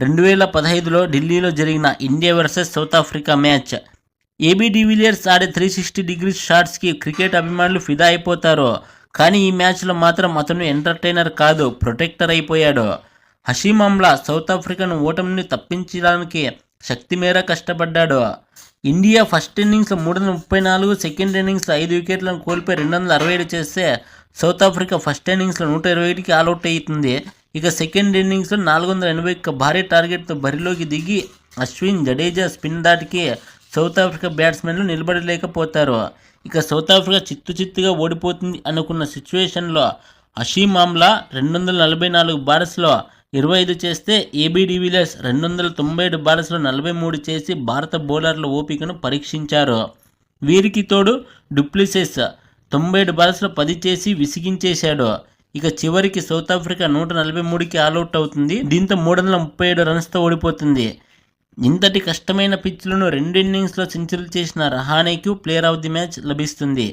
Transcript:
రెండు వేల పదహైదులో ఢిల్లీలో జరిగిన India versus South Africa match. AB de Villiers ఆడే త్రీ సిక్స్టీ డిగ్రీస్ షాట్స్కి క్రికెట్ అభిమానులు ఫిదా అయిపోతారు. కానీ ఈ మ్యాచ్లో మాత్రం అతను ఎంటర్టైనర్ కాదు ప్రొటెక్టర్ అయిపోయాడు. హషీమ్ అమ్లా సౌత్ ఆఫ్రికాను ఓటమిని తప్పించడానికి శక్తి మేర కష్టపడ్డాడు. ఇండియా ఫస్ట్ ఇన్నింగ్స్లో మూడు వందల ముప్పై నాలుగు సెకండ్ ఇన్నింగ్స్లో ఐదు వికెట్లను కోల్పోయి రెండు వందల అరవై ఏడు చేస్తే సౌత్ ఆఫ్రికా ఫస్ట్ ఇన్నింగ్స్లో నూట ఇరవై ఒకటికి ఆల్అవుట్ అవుతుంది. ఇక సెకండ్ ఇన్నింగ్స్లో నాలుగు వందల ఎనభై ఒక్క భారీ టార్గెట్తో బరిలోకి దిగి అశ్విన్ జడేజా స్పిన్ దాటికి సౌత్ ఆఫ్రికా బ్యాట్స్మెన్లు నిలబడలేకపోతారు. ఇక సౌత్ ఆఫ్రికా చిత్తు చిత్తుగా ఓడిపోతుంది అనుకున్న సిచ్యువేషన్లో అషీమ్ ఆమ్లా రెండు వందల నలభై నాలుగు బార్స్లో ఇరవై ఐదు చేస్తే ఏబీ డివిలియర్స్ రెండు వందల తొంభై ఏడు బార్స్లో నలభై మూడు చేసి భారత బౌలర్ల ఓపికను పరీక్షించారు. వీరికి తోడు డుప్లిసెస్ తొంభై ఏడు బారస్లో పది చేసి విసిగించేశాడు. ఇక చివరికి సౌత్ ఆఫ్రికా నూట నలభై మూడుకి ఆల్అవుట్ అవుతుంది. దీంతో మూడు వందల ముప్పై ఏడు రన్స్తో ఓడిపోతుంది. ఇంతటి కష్టమైన పిచ్లను రెండు ఇన్నింగ్స్లో సెంచరీలు చేసిన రహానేకు ప్లేయర్ ఆఫ్ ది మ్యాచ్ లభిస్తుంది.